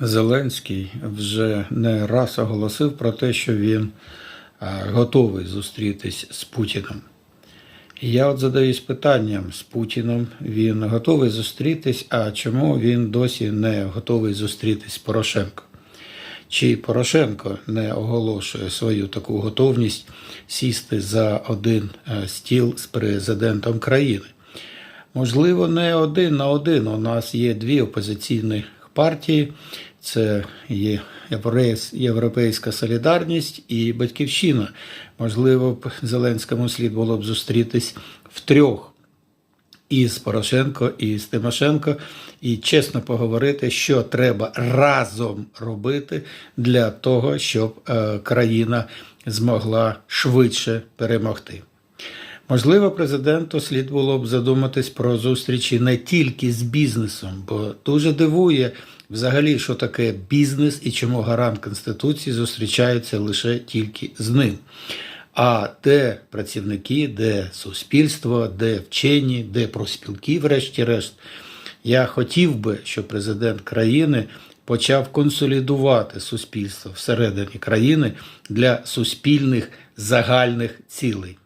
Зеленський вже не раз оголосив про те, що він е, готовий зустрітись з Путіним. І я от задаюсь питанням з Путіном. Він готовий зустрітись, а чому він досі не готовий зустрітись з Порошенко? Чи Порошенко не оголошує свою таку готовність сісти за один е, стіл з президентом країни? Можливо, не один на один. У нас є дві опозиційні партії: це Європейська Солідарність і Батьківщина. Можливо, б Зеленському слід було б зустрітись в трьох і з Порошенко, і з Тимошенко, і чесно поговорити, що треба разом робити для того, щоб е, країна змогла швидше перемогти. Можливо, президенту слід було б задуматись про зустрічі не тільки з бізнесом, бо дуже дивує взагалі, що таке бізнес і чому гарант Конституції зустрічається лише тільки з ним. А де працівники, де суспільство, де вчені, де профспілки, врешті-решт. Я хотів би, щоб президент країни почав консолідувати суспільство всередині країни для суспільних загальних цілей.